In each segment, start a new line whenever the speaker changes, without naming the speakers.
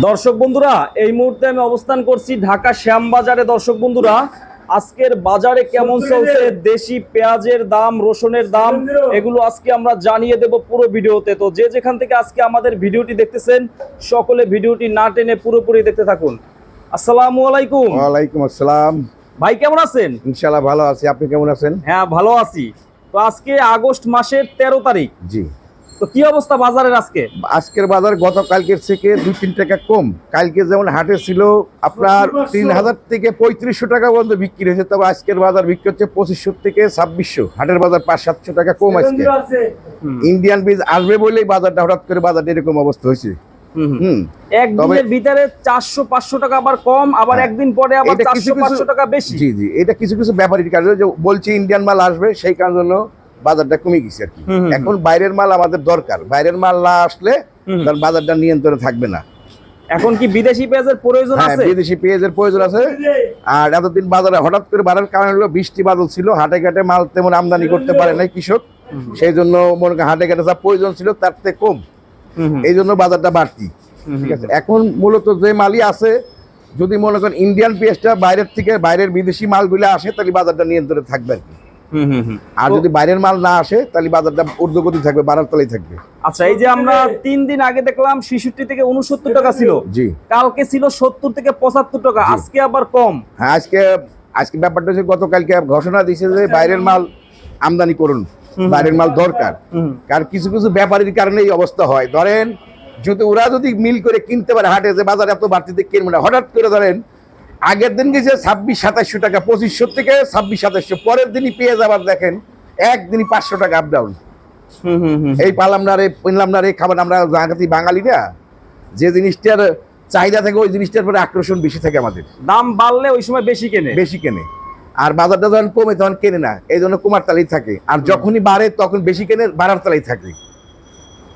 দর্শক বন্ধুরা এই মুহূর্তে আমি অবস্থান করছি ঢাকা শ্যামবাজারে। দর্শক বন্ধুরা আজকের বাজারে কেমন চলছে? দেশি পেঁয়াজের দাম রসুনের দাম এগুলো আজকে আমরা জানিয়ে দেব পুরো ভিডিওতে। তো যে যেখান থেকে আজকে আমাদের ভিডিওটি দেখতেছেন সকলে ভিডিওটি না টেনে পুরোপুরি দেখতে থাকুন। আসসালামু আলাইকুম।
ওয়ালাইকুম আসসালাম।
ভাই কেমন আছেন?
ইনশাআল্লাহ ভালো আছি। আপনি কেমন আছেন?
হ্যাঁ ভালো আছি। তো আজকে আগস্ট মাসের তেরো তারিখ।
জি।
তো কি অবস্থা বাজারের আজকে?
আজকের বাজার গতকালকের থেকে দুই তিন টাকা কম। কালকে যেমন হাটে ছিল আপনার তিন হাজার থেকে পঁয়ত্রিশশো টাকা পর্যন্ত বিক্রি হয়েছে তবে আজকের বাজার বিক্রি হচ্ছে পঁচিশশো থেকে ছাব্বিশশো। হাটের বাজার পাঁচ সাতশো টাকা কম আজকে। ইন্ডিয়ান বীজ আসবে বলেই বাজারটা হঠাৎ করে বাজারটা এরকম অবস্থা হয়েছে।
হুম, হুম।
হুম।
একদিনের ভিতরে চারশো পাঁচশো টাকা আবার কম আবার
হ্যাঁ।
একদিন পরে আবার চারশো পাঁচশো টাকা বেশি।
জি জি। এটা কিছু কিছু ব্যাপারীর কারণে যে বলছে ইন্ডিয়ান মাল আসবে সেই কারণ জন্য বাজারটা কমে গেছে আর কি। এখন বাইরের মাল আমাদের দরকার। বাইরের মাল না আসলে তার বাজারটা নিয়ন্ত্রণে থাকবে না।
এখন কি বিদেশি পেঁয়াজের প্রয়োজন
হ্যাঁ
আছে?
বিদেশি পেঁয়াজের প্রয়োজন আছে। আর এতদিন বাজারে হঠাৎ করে বাড়ার কারণ হলো বৃষ্টি বাদল ছিল হাটে ঘাটে মাল তেমন আমদানি করতে পারে নাই কৃষক। সেই জন্য মনে করেন হাটে ঘাটে যা প্রয়োজন ছিল তার থেকে কম। এই জন্য বাজারটা বাড়তি। ঠিক আছে? এখন মূলত যে মালই আছে যদি মনে করেন ইন্ডিয়ান পেঁয়াজটা বাইরের থেকে বাইরের বিদেশি মালগুলো আসে তাহলে বাজারটা নিয়ন্ত্রণে থাকবে আর কি। আর যদি বাইরের মাল না আসে তাহলে বাজারটা ঊর্ধ্বগতি থাকবে বাড়ার তলেই থাকবে।
আচ্ছা এই যে আমরা তিন দিন আগে দেখলাম ছেষট্টি থেকে উনসত্তর টাকা ছিল।
জি।
কালকে ছিল সত্তর থেকে পঁচাত্তর টাকা আজকে আবার কম।
হ্যাঁ আজকে আজকে ব্যাপারটা হচ্ছে গতকালকে ঘোষণা দিয়েছে যে বাইরের মাল আমদানি করুন বাইরের মাল দরকার। কারণ কিছু কিছু ব্যাপারীর কারণে এই অবস্থা হয়। ধরেন যদি ওরা যদি মিল করে কিনতে পারে হাটে যে বাজার এত বাড়তিতে কিনবে না হঠাৎ করে ধরেন আগের দিন গেছে ছাব্বিশ সাতাশশো টাকা পঁচিশশো থেকে ছাব্বিশ সাতাশশো। পরের দিনই পেয়ে যাবার দেখেন একদিনই পাঁচশো টাকা আপ ডাউন। এই পালাম না রে কিনলাম না রে খাবার আমরা জাগাতি বাঙালি না। যে জিনিসটার চাহিদা থাকে ওই জিনিসটার পরে আকর্ষণ বেশি থাকে আমাদের।
দাম বাড়লে ওই সময় বেশি কেনে।
বেশি কেনে। আর বাজারটা যখন কমে তখন কেনে না। এই জন্য কুমার তালাই থাকে। আর যখনই বাড়ে তখন বেশি কেনে বাড়ার তালাই থাকে।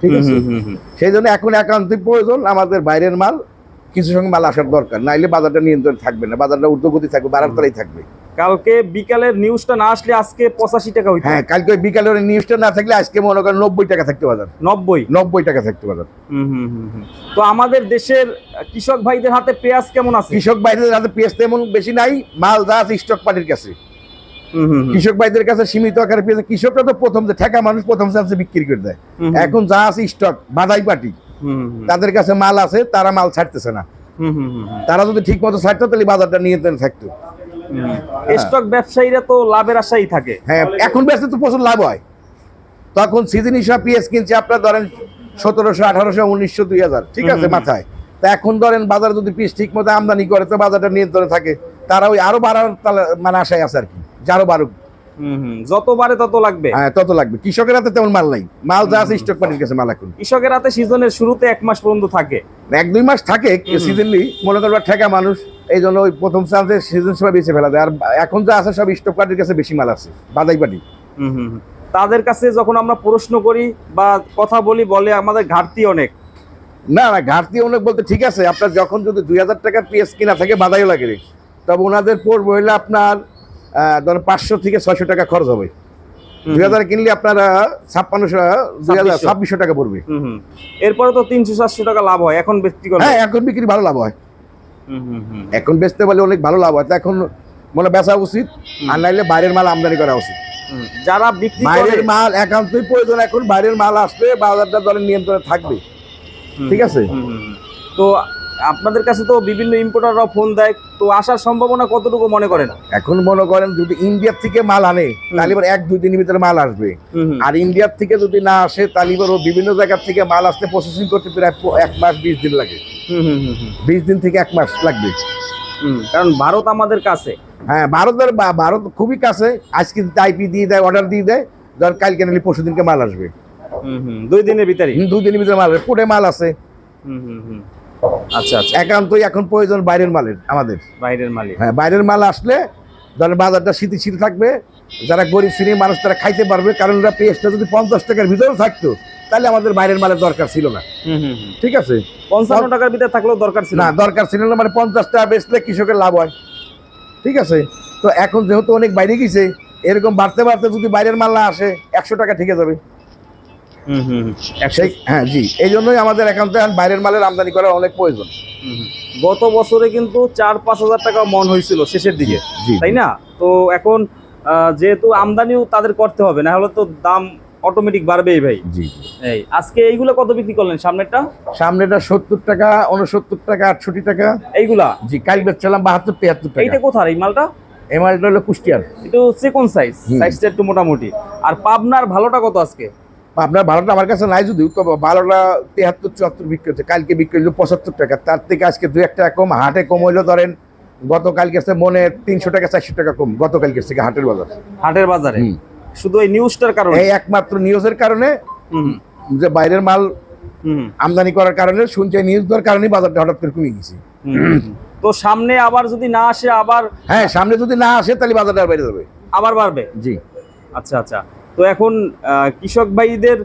ঠিক আছে। সেই জন্য এখন একান্তই প্রয়োজন আমাদের বাইরের মাল। কিছু সঙ্গে মাল আসার দরকার। নাইলে বাজারটা নিয়ন্ত্রণ থাকবে না বাজারটা ঊর্ধ্বগতি থাকবে বাড়ার তলাই থাকবে।
কালকে বিকালের নিউজটা না আসলে আজকে পঁচাশি টাকা হইতো
হ্যাঁ কালকে ওই বিকালে ওই নিউজটা না থাকলে আজকে মনে করেন নব্বই টাকা থাকতে বাজার।
নব্বই?
নব্বই টাকা থাকতে বাজার।
তো আমাদের দেশের কৃষক ভাইদের হাতে পেঁয়াজ কেমন আছে?
কৃষক ভাইদের হাতে পেঁয়াজ তেমন বেশি নাই মাল যা আছে স্টক পার্টির কাছে। কৃষক ভাইদের কাছে সীমিত আকারে পেঁয়াজ কৃষকরা তো প্রথম যে ঠেকা মানুষ প্রথম চান্সে বিক্রি করে দেয়। এখন যা আছে স্টক বাধাই পার্টি তাদের কাছে মাল আছে তারা মাল ছাড়তেছে না। তারা যদি ঠিক মতো ছাড়তো তাহলে বাজারটা নিয়ন্ত্রণে থাকতো।
স্টক ব্যবসায়ীরা তো লাভের আশাই থাকে।
হ্যাঁ এখন বেচতে তো প্রচুর লাভ হয়। তখন সিজন হিসাব পেঁয়াজ কিনছে আপনার ধরেন সতেরোশো আঠারোশো উনিশশো দুই হাজার ঠিক আছে। মাথায়। তা এখন ধরেন বাজারে যদি পিস ঠিক মতো আমদানি করে তো বাজারটা নিয়ন্ত্রণে থাকে। তারা ওই আরও বাড়ার মানে আশায় আছে আর কি যে আরও বাড়ুক।
হুম, হুম। যত বাড়ে তত লাগবে।
হ্যাঁ তত লাগবে। কৃষকের হাতে তেমন মাল নাই। মাল যা আছে স্টক পার্টির কাছে মাল এখন।
কৃষকের হাতে সিজনের শুরুতে এক মাস পর্যন্ত থাকে।
এক দুই মাস থাকে সিজনলি মনে করবা ঠেকা মানুষ এই জন্য ওই প্রথম চান্সে সিজন সময় বেঁচে ফেলা যায় আর এখন যা আছে সব স্টক পার্টির কাছে বেশি মাল আছে বাদাই পার্টি
হুম, হুম, হুম। তাদের কাছে যখন আমরা প্রশ্ন করি বা কথা বলি বলে আমাদের ঘাটতি অনেক।
না না ঘাটতি অনেক বলতে ঠিক আছে। আপনার যখন যদি দুই হাজার টাকার পিএস কিনা থাকে বাদাইও লাগে তবে ওনাদের পড়বে হইলে আপনার ধরেন পাঁচশো থেকে ছয়শো টাকা খরচ হবে। দুই হাজার কিনলে আপনার ছাপ্পান্নশো দুই হাজার ছাব্বিশশো। টাকা পড়বে।
এরপরে তো তিনশো চারশো টাকা লাভ হয়। এখন বিক্রি করে
হ্যাঁ এখন বিক্রি ভালো লাভ হয়। এখন বেচতে পারলে অনেক ভালো লাভ হয়। তো এখন মনে বেচা উচিত আর নাইলে বাইরের মাল আমদানি করা উচিত।
যারা বিক্রি
বাইরের মাল একান্তই প্রয়োজন এখন। বাইরের মাল আসলে বাজারটা ধরেন নিয়ন্ত্রণে থাকবে। ঠিক আছে।
তো আপনাদের কাছে তো বিভিন্ন ইম্পোর্টাররা ফোন দেয় তো আসার সম্ভাবনা কতটুকু মনে করেন?
এখন মনে করেন যদি ইন্ডিয়ার থেকে মাল আনে তাহলে এবার এক দুই দিনের ভিতরে মাল আসবে। আর ইন্ডিয়ার থেকে যদি না আসে তাহলে এবার ও বিভিন্ন জায়গার থেকে মাল আসতে প্রসেসিং করতে প্রায় এক মাস বিশ দিন লাগে। বিশ দিন থেকে এক মাস লাগবে।
কারণ ভারত আমাদের কাছে।
হ্যাঁ ভারতের ভারত খুবই কাছে। আজকে আইপি দিয়ে দেয় অর্ডার দিয়ে দেয় ধর কালকে নাহলে পরশু দিনকে মাল আসবে।
দুই দিনের ভিতরে
দুই দিনের ভিতরে মাল আসবে। পুরে মাল আছে।
হুম, হুম, হুম। আচ্ছা আচ্ছা।
একান্তই এখন প্রয়োজন বাইরের মালের আমাদের।
বাইরের মালিক
হ্যাঁ বাইরের মাল আসলে ধরেন বাজারটা স্থিতিশীল থাকবে যারা গরিব শ্রেণির মানুষ তারা খাইতে পারবে কারণ ওরা পেঁয়াজটা যদি পঞ্চাশ টাকার ভিতরে থাকতো তাহলে আমাদের বাইরের মালের দরকার ছিল না। ঠিক আছে?
পঞ্চান্ন টাকার ভিতরে থাকলেও দরকার ছিল
না দরকার ছিল না মানে পঞ্চাশ টাকা বেচলে কৃষকের লাভ হয়। ঠিক আছে? তো এখন যেহেতু অনেক বাইরে গেছে এরকম বাড়তে বাড়তে যদি বাইরের মাল না আসে একশো টাকা ঠিক যাবে। সেই হ্যাঁ জি। এই জন্যই আমাদের এখন বাইরের মালের আমদানি করা অনেক প্রয়োজন।
গত বছরে কিন্তু চার পাঁচ হাজার টাকা মন হয়েছিল শেষের দিকে তাই না? তো এখন যেহেতু আমদানিও তাদের করতে হবে না হলে তো দাম অটোমেটিক বাড়বেই ভাই।
জি
এই আজকে এইগুলো কত বিক্রি করলেন? সামনেরটা?
সামনেটা সত্তর টাকা উনসত্তর টাকা আটষট্টি টাকা।
এইগুলা?
জি কাল বেচছিলাম বাহাত্তর তিয়াত্তর টাকা।
এইটা কোথার এই মালটা?
এই মালটা হলো কুষ্টিয়ার।
একটু সেকন্ড সাইজ সাইজটা একটু মোটামুটি। আর পাবনার ভালোটা কত আজকে?
আপনার ভালোটা আমার কাছে নাই যদিও তো ভালোটা তেহাত্তর চুয়াত্তর বিক্রি হচ্ছে। কালকে বিক্রি হলো পঁচাত্তর টাকা। তার থেকে আজকে দু এক টাকা কম হাটে কম হইল ধরেন গতকালকে আছে মনে তিনশো টাকা চারশো টাকা কম গতকালকে থেকে হাটের বাজার।
হাটের বাজারে? শুধু এই নিউজটার কারণে?
এই একমাত্র নিউজের কারণে যে বাইরের মাল আমদানি করার কারণে শুনছে নিউজ দেওয়ার কারণে বাজারটা হঠাৎ করে কমে গেছে।
তো সামনে আবার যদি না আসে আবার
হ্যাঁ সামনে যদি না আসে তাহলে বাজারটা বেড়ে যাবে।
আবার বাড়বে?
জি।
আচ্ছা আচ্ছা। তো এখন কৃষক ভাইদের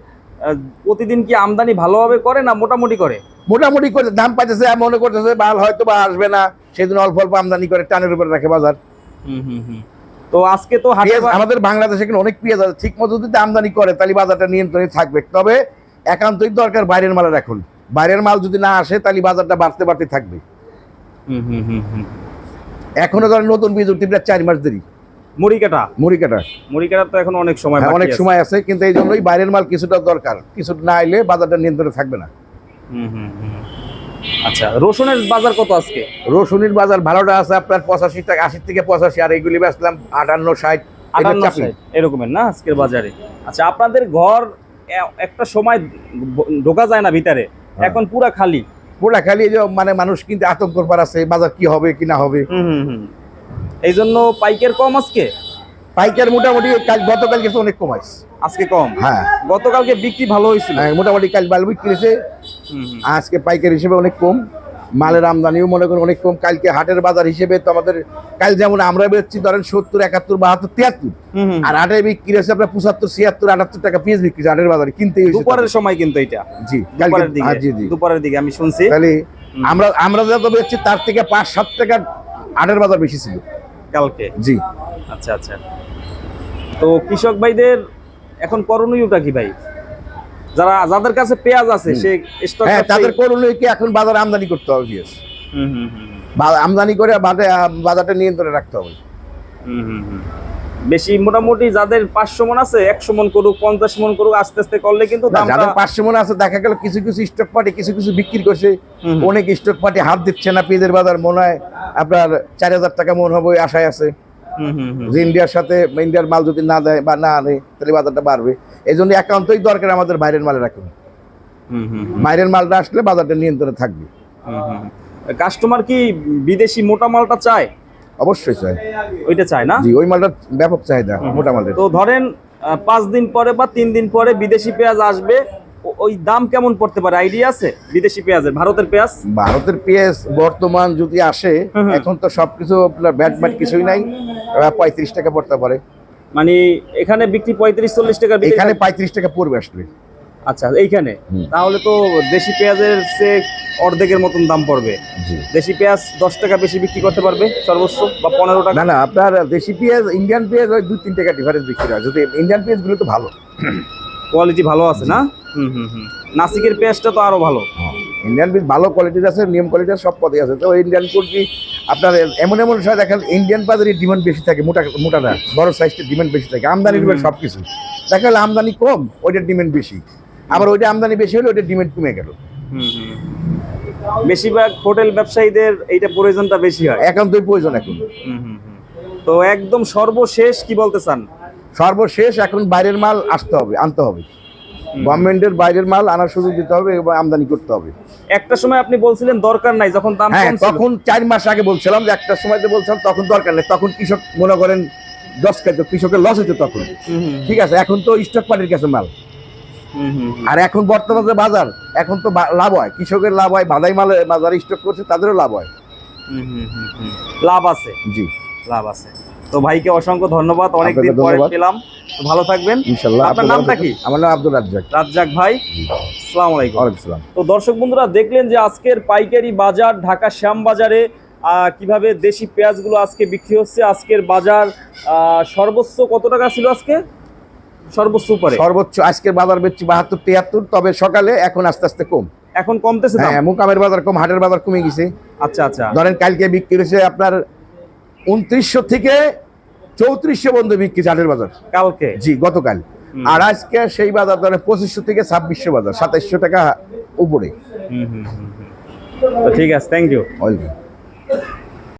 প্রতিদিন কি আমদানি ভালোভাবে করে না মোটামুটি করে?
মোটামুটি করে দাম পাইতেছে মনে করতেছে মাল হয়তো বা আসবে না সেদিন অল্প অল্প আমদানি করে টানের উপরে রাখে বাজার।
তো আজকে তো
আমাদের বাংলাদেশে কিন্তু অনেক পেঁয়াজ আছে ঠিক মতো যদি আমদানি করে তাহলে বাজারটা নিয়ন্ত্রণে থাকবে। তবে একান্তই দরকার বাইরের মালের এখন। বাইরের মাল যদি না আসে তাহলে বাজারটা বাড়তে বাড়তে থাকবে।
হুম, হুম, হুম, হুম।
এখনও ধরেন নতুন বীজ উঠতে প্রায় চার মাস দেরি
মুড়ি কাটা?
মুড়ি কাটা।
মুড়ি কাটার তো এখন অনেক সময়
হ্যাঁ, অনেক। সময় আছে কিন্তু এই জন্যই বাইরের মাল কিছুটা দরকার। কিছু না এলে বাজারটা নিয়ন্ত্রণে থাকবে না।
আচ্ছা রসুনের বাজার কত আজকে?
রসুনের বাজার ভালোটা আছে আপনার পঁচাশি টাকা আশি থেকে পঁচাশি আর এইগুলি বেচলাম আটান্ন ষাট।
আটান্ন ষাট, এরকমের না আজকের বাজারে? আচ্ছা আপনাদের ঘর একটা সময় ঢোকা যায় না ভিতরে?
হ্যাঁ।
এখন পুরা খালি?
পুরা খালি মানে মানুষ কিন্তু আতঙ্কর পার আছে বাজার কি হবে কি না হবে।
হুম হুম হুম। এই জন্য পাইকের কম আজকে?
পাইকার মোটামুটি কাল গতকাল গেছে অনেক কমাইছে।
আজকে কম?
হ্যাঁ।
গতকালকে বিক্রি ভালো হয়েছিল।
হ্যাঁ, মোটামুটি কাল বাল বিক্রি হয়েছে। আজকে পাইকার হিসেবে অনেক কম। মালের আমদানিও মনে করেন অনেক কম। কালকে হাটের বাজার হিসেবে তো আমাদের কাল যেমন আমরা বেচছি ধরেন সত্তর একাত্তর বাহাত্তর তিয়াত্তর। আর হাটে বিক্রি হয়েছে আপনার পঁচাত্তর ছিয়াত্তর আটাত্তর টাকা পিস বিক্রি হাটের বাজারে। হয়েছে
দুপুরের সময় কিন্তু এটা।
জি
দুপুরের দিকে।
জি জি।
দুপুরের দিকে আমি শুনছি।
তাহলে আমরা আমরা যত বেচছি তার থেকে পাঁচ সাত টাকা হাটের বাজার বেশি ছিল।
কালকে?
জি।
আচ্ছা আচ্ছা। তো কৃষক ভাইদের এখন করণীয়টা কি ভাই? যারা যাদের কাছে পেঁয়াজ আছে সে স্টক
হ্যাঁ তাদের করণীয় কি এখন বাজার আমদানি করতে হবে পিঁয়াজ
হুম হুম হুম
আমদানি করে বাজারে বাজারটা নিয়ন্ত্রণে রাখতে হবে।
হুম, হুম। বেশি মোটামুটি যাদের পাঁচশো মন আছে একশো মন করুক পঞ্চাশ মন করুক আস্তে আস্তে করলে কিন্তু
যাদের পাঁচশো মনে আছে দেখা গেল কিছু কিছু স্টক পার্টি কিছু কিছু বিক্রি করছে। অনেক স্টক পার্টি হাত দিচ্ছে না পেঁয়াজের বাজার মনে হয়। আপনার চার হাজার টাকা মন হবে আশায় আছে।
হুম, হুম, হুম।
যে ইন্ডিয়ার সাথে ইন্ডিয়ার মাল যদি না দেয় বা না আনে তাহলে বাজারটা বাড়বে। এই জন্য একান্তই দরকার আমাদের বাইরের মালের এখন।
হুম, হুম, হুম,
বাইরের মালটা আসলে বাজারটা নিয়ন্ত্রণে থাকবে।
কাস্টমার কি বিদেশি মোটা মালটা চায়?
অবশ্যই চাই
ওইটা চায় না?
জি ওই মালটার ব্যাপক চাহিদা মোটা মালের।
তো ধরেন পাঁচ দিন পরে বা তিন দিন পরে বিদেশি পেঁয়াজ আসবে ওই দাম কেমন পড়তে পারে? আইডিয়া আছে? বিদেশি পেঁয়াজের ভারতের পেঁয়াজ?
ভারতের পেঁয়াজ বর্তমান যদি আসে। এখন তো সবকিছু আপনার ব্যাট ব্যাট কিছুই নাই পঁয়ত্রিশ টাকা পড়তে পারে।
মানে এখানে বিক্রি পঁয়ত্রিশ চল্লিশ টাকা
এখানে পঁয়ত্রিশ টাকা পড়বে আসলে।
আচ্ছা এইখানে? তাহলে তো দেশি পেঁয়াজের সে অর্ধেকের মতন দাম পড়বে। দেশি পেঁয়াজ দশ টাকা বেশি বিক্রি করতে পারবে সর্বোচ্চ বা পনেরো টাকা?
না না আপনার দেশি পেঁয়াজ ইন্ডিয়ান পেঁয়াজ ওই দুই তিন টাকা ডিফারেন্স বিক্রি হয়। যদি ইন্ডিয়ান পেঁয়াজগুলো তো ভালো।
কোয়ালিটি ভালো আছে না? নাসিকের পেঁয়াজটা তো আরও ভালো।
ইন্ডিয়ান পেঁয়াজ ভালো কোয়ালিটির আছে নিয়ম কোয়ালিটির সব পদে আছে। তো ইন্ডিয়ান কুর্তি আপনার এমন এমন সময় দেখেন ইন্ডিয়ান বাজারের ডিমান্ড বেশি থাকে মোটা মোটাটা বড় সাইজটা ডিমান্ড বেশি থাকে। আমদানির উপর সব কিছু দেখা গেলো আমদানি কম ওইটার ডিমান্ড বেশি। আবার ওইটা আমদানি বেশি হলে ওইটার ডিমান্ড কমে গেল।
হুম হুম। বেশিরভাগ হোটেল ব্যবসায়ীদের এইটা প্রয়োজনটা বেশি হয়।
একান্তই প্রয়োজন এখন।
হুম হুম হুম। তো একদম সর্বশেষ কি বলতে চান?
সর্বশেষ এখন বাইরের মাল আসতে হবে আনতে হবে। গভর্নমেন্টের বাইরের মাল আনার সুযোগ দিতে হবে এবং আমদানি করতে হবে।
একটা সময় আপনি বলছিলেন দরকার নাই যখন দাম
হ্যাঁ তখন চার মাস আগে বলছিলাম যে একটা সময়তে বলছিলাম তখন দরকার নেই। তখন কৃষক মনে করেন দশ খাইত কৃষকের লস হতো তখন। ঠিক আছে এখন তো স্টক পার্টির কাছে মাল। আর এখন বর্তমানে যে বাজার এখন তো লাভ হয়। কৃষকের লাভ হয় বাদাই মালে বাজারে স্টক করছে তাদেরও লাভ হয়।
লাভ আছে।
জি।
লাভ আছে। তো ভাইকে অসংখ্য ধন্যবাদ। অনেকদিন পরে পেলাম। ভালো থাকবেন।
ইনশাল্লাহ
আপনার নামটা কি?
আমার নাম আব্দুল রাজ্জাক।
রাজ্জাক ভাই আসসালামু আলাইকুম।
ওয়ালাইকুম আসসালাম।
তো দর্শক বন্ধুরা দেখলেন যে আজকের পাইকারি বাজার ঢাকা শ্যাম বাজারে কীভাবে দেশি পেঁয়াজগুলো আজকে বিক্রি হচ্ছে আজকের বাজার সর্বোচ্চ কত টাকা ছিল আজকে? সর্বোচ্চ উপরে।
সর্বোচ্চ আজকের বাজার বেচছি বাহাত্তর তিয়াত্তর তবে সকালে এখন আস্তে আস্তে কম।
এখন কমতেছে দাম
হ্যাঁ মুকামের বাজার কম হাটের বাজার কমে গেছে।
আচ্ছা আচ্ছা।
ধরেন কালকে বিক্রি হয়েছে আপনার উনত্রিশশো থেকে চৌত্রিশশো বন্ধু বিক্রি চালের বাজার।
কালকে?
জি গতকাল। আর আজকে সেই বাজার ধরে পঁচিশশো থেকে ছাব্বিশশো বাজার সাতাইশশো টাকা উপরে।
ঠিক আছে থ্যাংক ইউ
ওয়েলকাম